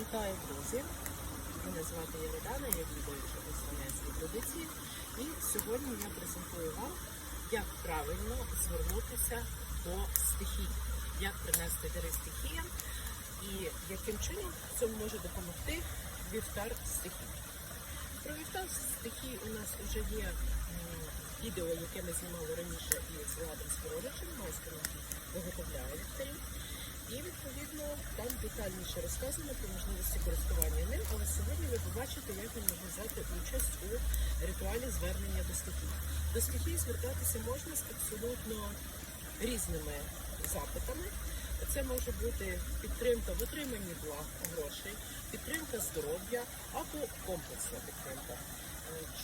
Вітаю, друзі! Мене звати Яридана, я відвідуюча християнської традиції. І сьогодні я презентую вам, як правильно звернутися до стихій, як принести дари стихіям і яким чином цьому може допомогти вівтар стихій. Про вівтар стихій у нас вже є відео, яке ми знімали раніше із Владом Скородичем, майстером виготовляє вівтарів. І відповідно там детальніше розказано про можливості користування ним, але сьогодні ви побачите, як він може взяти участь у ритуалі звернення до стихій. До стихії звертатися можна з абсолютно різними запитами. Це може бути підтримка в отриманні благ грошей, підтримка здоров'я або комплексна підтримка.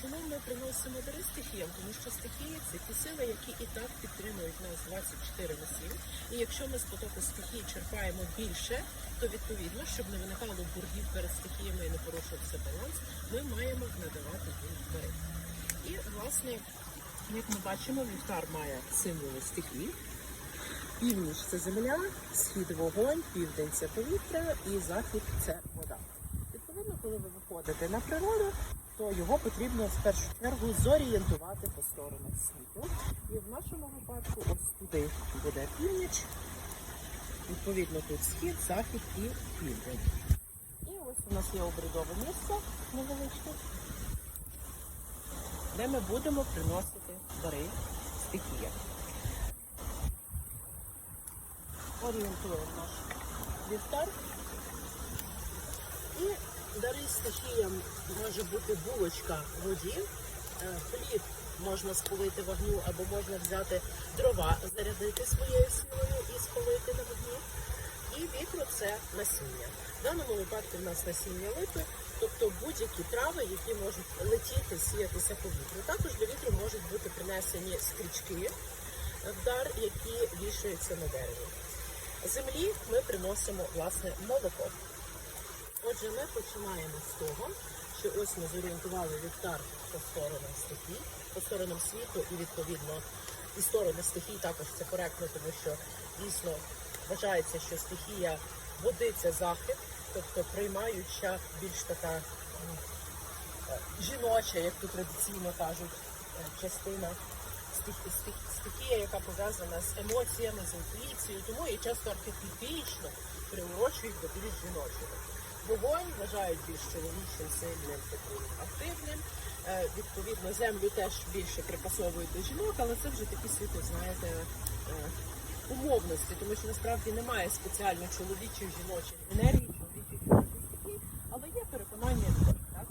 Чому ми приносимо дари стихіям? Тому що стихії це ті сили, які і так підтримують нас 24 на 7. І якщо ми з потоку стихій черпаємо більше, то відповідно, щоб не виникало бургів перед стихіями і не порушувався баланс, ми маємо надавати їм дари. І власне, як ми бачимо, вівтар має символи стихій. Північ це земля, схід вогонь, південь це повітря і захід це вода. Відповідно, коли ви виходите на природу, то його потрібно в першу чергу зорієнтувати по сторонах світу. І в нашому випадку ось туди буде північ, відповідно тут схід, захід і південь. І ось у нас є обрядове місце невеличке, де ми будемо приносити дари стихія. Орієнтуємо наш вівтар. І дари стихіям може бути булочка в воді, е, хліб можна спалити вогню або можна взяти дрова, зарядити своєю силою і спалити на вогню. І вітру це насіння. В даному випадку в нас насіння липи, тобто будь-які трави, які можуть летіти, сіятися по вітру. Також до вітру можуть бути принесені стрічки в дар, які вішаються на дереві. Землі ми приносимо власне молоко. Отже, ми починаємо з того, що ось ми зорієнтували вівтар по сторонам стихій, по сторонам світу і відповідно і сторони стихій також це коректно, тому що дійсно вважається, що стихія води це захід, тобто приймаюча більш така е, жіноча, як тут традиційно кажуть, е, частина стих- стих- стихія, яка пов'язана з емоціями, з інтуїцією, тому її часто архетипічно приурочують до більш жіночого. Вогонь вважають більш чоловічим, сильним, таким активним. Е, Відповідно, землю теж більше припасовують до жінок, але це вже такі світи, знаєте, е, умовності, тому що насправді немає спеціально чоловічої жіночих енергії, чоловічої жіночих але є переконання людей. Так?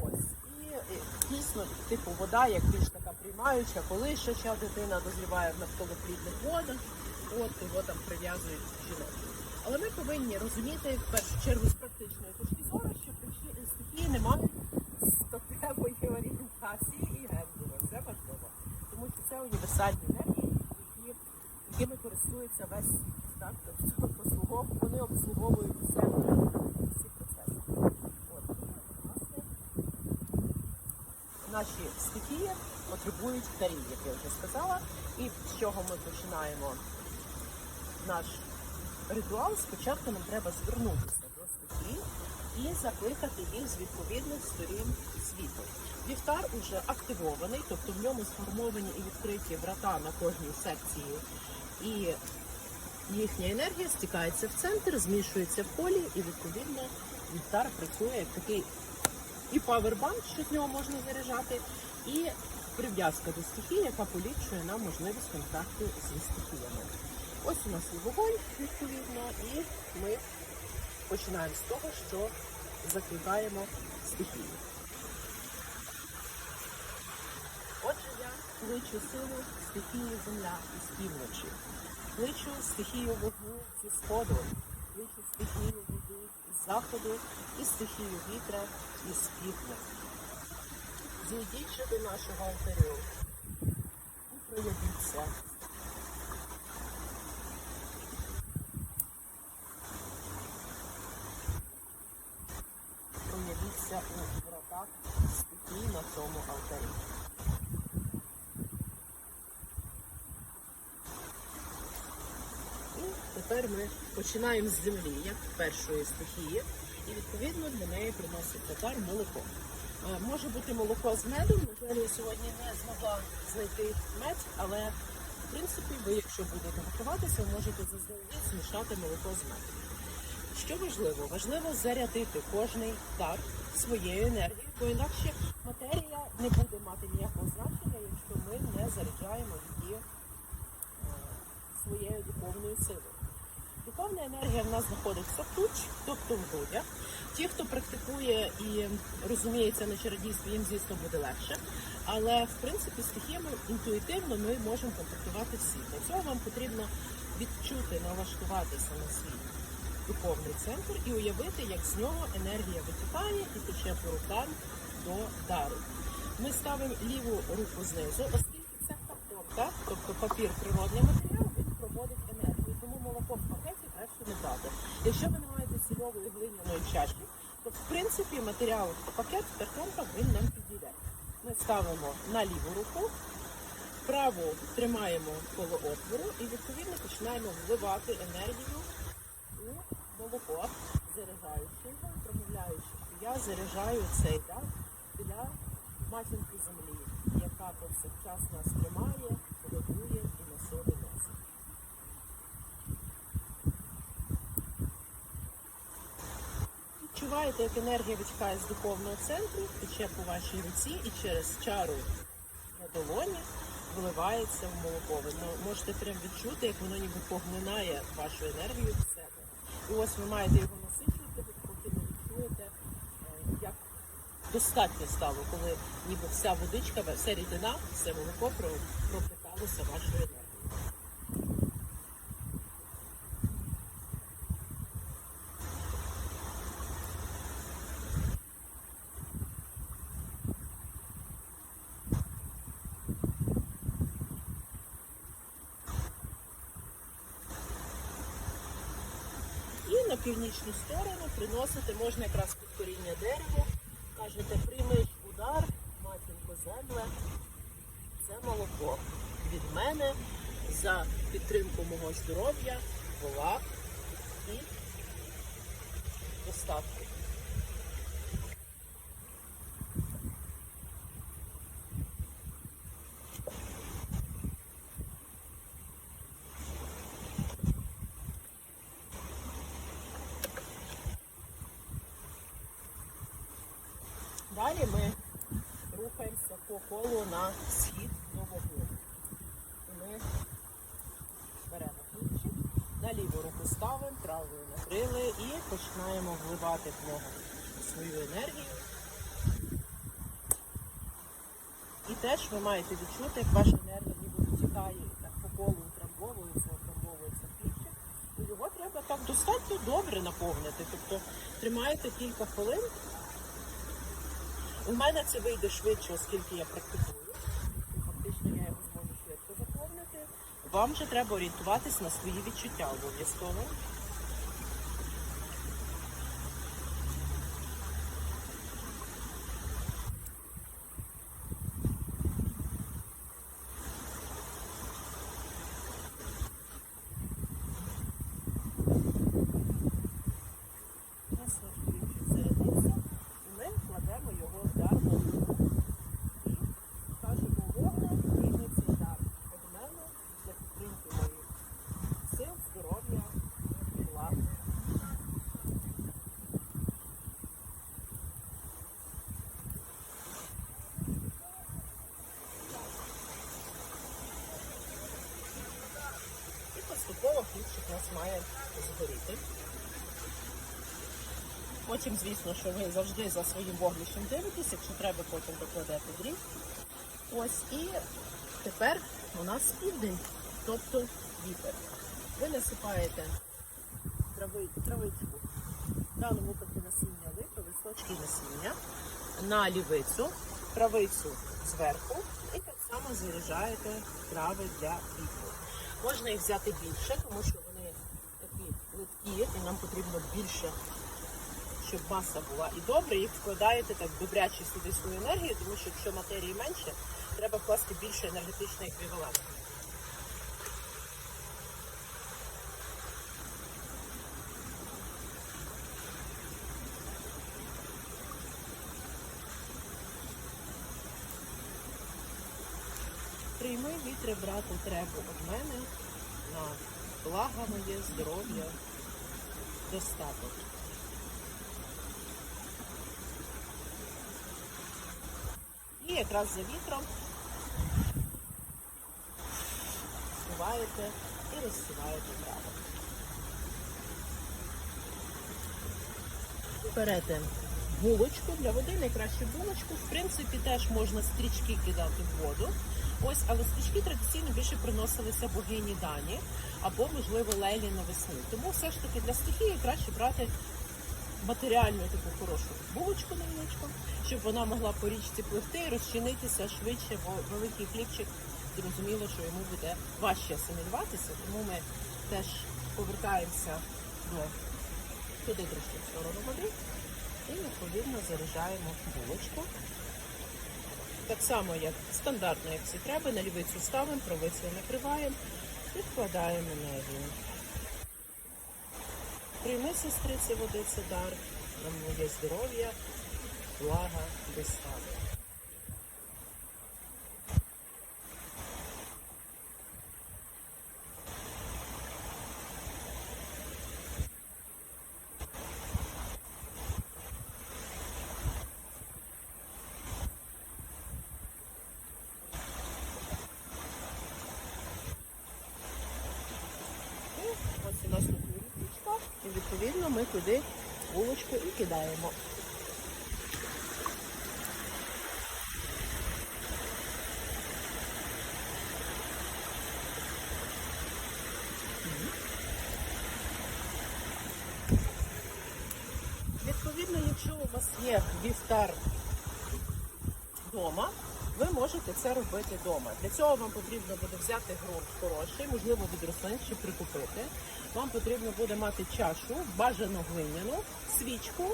Ось. І е, дійсно, типу, вода як більш така приймаюча, коли ще дитина дозріває в навколоплідних водах, от його там прив'язують жінок. Але ми повинні розуміти в першу чергу з практичної точки зору, що стихії не мають статевої орієнтації і гендеру. Це важливо. Тому що це універсальні енергії, які, якими користується весь. Так? Тобто послугов, вони обслуговують все процеси. От, наші стихії потребують дарів, як я вже сказала. І з чого ми починаємо наш ритуал, спочатку нам треба звернутися до стихій і закликати їх з відповідних сторін світу. Вівтар уже активований, тобто в ньому сформовані і відкриті врата на кожній секції, і їхня енергія стікається в центр, змішується в полі, і відповідно вівтар працює як такий і павербанк, що з нього можна заряджати, і прив'язка до стихії, яка поліпшує нам можливість контакту зі стихіями. Ось у нас є вогонь, відповідно, і ми починаємо з того, що закликаємо стихію. Отже, я кличу силу стихії земля із півночі. Кличу стихію вогню зі сходу, кличу стихію води з заходу і стихію вітра із півдня. Зійдіть до нашого алтарю і проявіться у вратах на алтарі. І тепер ми починаємо з землі, як першої стихії. і відповідно для неї приносить татар молоко. Е, Може бути молоко з медом. Я сьогодні не змогла знайти мед, але в принципі ви, якщо будете готуватися, можете заздалегідь змішати молоко з медом. Що важливо? Важливо зарядити кожний дар своєю енергією, бо інакше матерія не буде мати ніякого значення, якщо ми не заряджаємо її е, своєю духовною силою. Духовна енергія в нас знаходиться тут, тобто в грудях. Ті, хто практикує і розуміється на чародійстві, їм звісно буде легше. Але в принципі стихіями інтуїтивно ми можемо контактувати всі. Для цього вам потрібно відчути, налаштуватися на свій духовний центр і уявити, як з нього енергія витікає і тече по рукам до дару. Ми ставимо ліву руку знизу, оскільки це картопка, тобто папір природний матеріал, він проводить енергію. Тому молоко в пакеті краще не брати. Якщо ви не маєте цільової глиняної чашки, то в принципі матеріал пакет картонка він нам підійде. Ми ставимо на ліву руку, праву тримаємо коло отвору і відповідно починаємо вливати енергію у молоко, заряджаючи його, промовляючи, що я заряджаю цей дар для матінки землі, яка повсякчас нас тримає, годує і на собі носить. Відчуваєте, як енергія витікає з духовного центру, тече по вашій руці і через чару на долоні вливається в молоко. Ви можете прям відчути, як воно ніби поглинає вашу енергію в себе. І ось ви маєте його насичувати, поки не відчуєте, е, як достатньо стало, коли ніби вся водичка, вся рідина, все молоко про- пропиталося вашою енергією. На північну сторону приносити можна якраз під коріння дерева. Кажете, прийми удар, матінко земле. Це молоко від мене за підтримку мого здоров'я, була і достатку. Далі ми рухаємося по колу на схід до вогню. І Ми беремо ключик, на ліву руку ставимо, правою накрили і починаємо вливати в нього свою енергію. І теж ви маєте відчути, як ваша енергія ніби витікає і так по колу утрамбовується, утрамбовується ключик. І його треба так достатньо добре наповнити. Тобто тримаєте кілька хвилин. У мене це вийде швидше, оскільки я практикую. Фактично я його зможу швидко заповнити. Вам же треба орієнтуватись на свої відчуття обов'язково. У нас наш ключик зарядився, і ми кладемо його в дар вогню. І кажемо вогне, прийми цей дар від мене для підтримки моїх сил, здоров'я, влади. І поступово ключик у нас має згоріти. Потім, звісно, що ви завжди за своїм вогнищем дивитесь, якщо треба, потім докладете дріб. Ось і тепер у нас південь, тобто вітер. Ви насипаєте трави, травичку, в даному випадку насіння липи, листочки насіння, на лівицю, травицю зверху і так само заряджаєте трави для вітру. Можна їх взяти більше, тому що литкі, і нам потрібно більше, щоб маса була. І добре, їх вкладаєте так добряче сюди свою енергію, тому що якщо матерії менше, треба вкласти більше енергетичний еквівалент. Прийми вітре, брати треба від мене на благо моє здоров'я достаток. І якраз за вітром збиваєте і розсіваєте траву. Берете булочку для води, найкраще булочку. В принципі, теж можна стрічки кидати в воду. Ось, але стрічки традиційно більше приносилися богині Дані або, можливо, Лелі навесні. Тому все ж таки для стихії краще брати матеріальну таку хорошу булочку невеличку, щоб вона могла по річці пливти і розчинитися швидше, бо великий хлібчик зрозуміло, що йому буде важче асимілюватися, тому ми теж повертаємося до туди трошки в сторону води і відповідно заряджаємо булочку. Так само, як стандартно, як всі треба, на лівицю ставимо, правицю накриваємо, і вкладаємо рівень. Прийми сестриці води дар, на моє здоров'я, блага, достаток. І ось у нас тут річка, і відповідно ми туди булочку і кидаємо. Відповідно, якщо у вас є вівтар вдома, ви можете це робити вдома. Для цього вам потрібно буде взяти ґрунт хороший, можливо, від рослин прикупити. Вам потрібно буде мати чашу, бажано глиняну, свічку.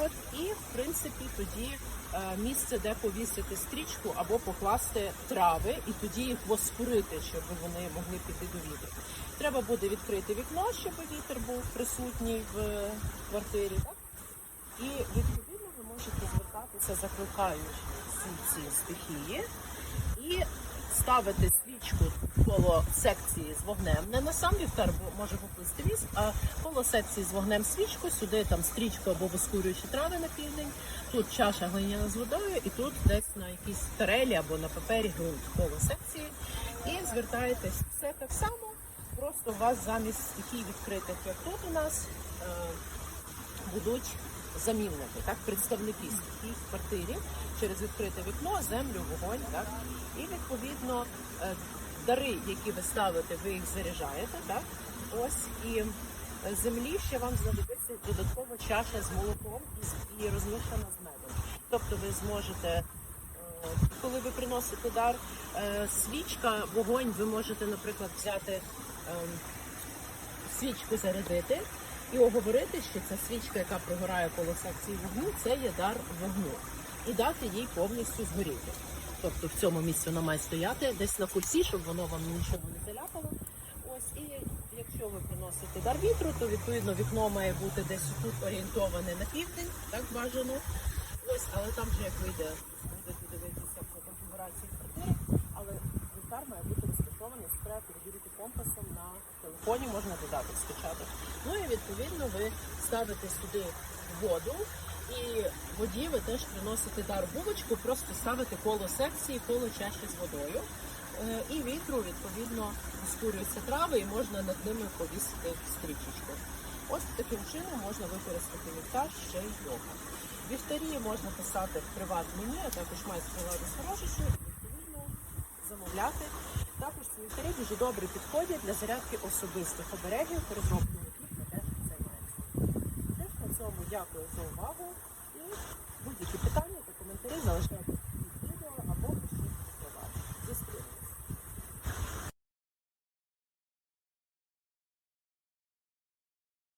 От, і, в принципі, тоді е, місце, де повісити стрічку або покласти трави, і тоді їх воскурити, щоб вони могли піти до вітру. Треба буде відкрити вікно, щоб вітер був присутній в квартирі. Так? І відповідно ви можете звертатися, закликаючи всі ці стихії, і ставити свічку коло секції з вогнем. Не на сам вівтар, бо може поплисти віск, а коло секції з вогнем свічку, сюди там стрічку або вискурюючі трави на південь, тут чаша глиняна з водою, і тут десь на якійсь тарелі або на папері ґрунт коло секції. І звертаєтесь все так само. Просто у вас замість стихій відкритих, як тут у нас, е, будуть замінники, так, представники в квартирі через відкрите вікно, землю, вогонь, так, і відповідно е, дари, які ви ставите, ви їх заряджаєте, так, ось, і е, землі ще вам знадобиться додаткова чаша з молоком і, розмішана з медом. Тобто ви зможете е, коли ви приносите дар, свічка, вогонь, ви можете, наприклад, взяти ем, свічку зарядити і оговорити, що ця свічка, яка прогорає коло секції вогню, це є дар вогню, і дати їй повністю згоріти. Тобто в цьому місці вона має стояти десь на кульці, щоб воно вам нічого не заляпало. Ось і якщо ви приносите дар вітру, то відповідно вікно має бути десь тут орієнтоване на південь, так бажано. Ось, але там вже як вийде, будете дивитися по конфігурації квартири, але вівтар має бути розташований, це треба перевірити компасом на телефоні, можна додати, скачати. Ну і відповідно ви ставите сюди воду. І воді ви теж приносите дар булочку, просто ставите коло секції, коло чаші з водою. Е, І вітру, відповідно, скурюються трави і можна над ними повісити стрічечку. Ось таким чином можна використати вівтар ще й вдома. Вівтарі можна писати в приват мені, а також майстер Лади Сорожичу, і відповідно замовляти. Також ці вівтарі дуже добре підходять для зарядки особистих оберегів, розробкою яких ми теж займаємося. Теж на цьому дякую за увагу і будь-які питання та коментарі залишайте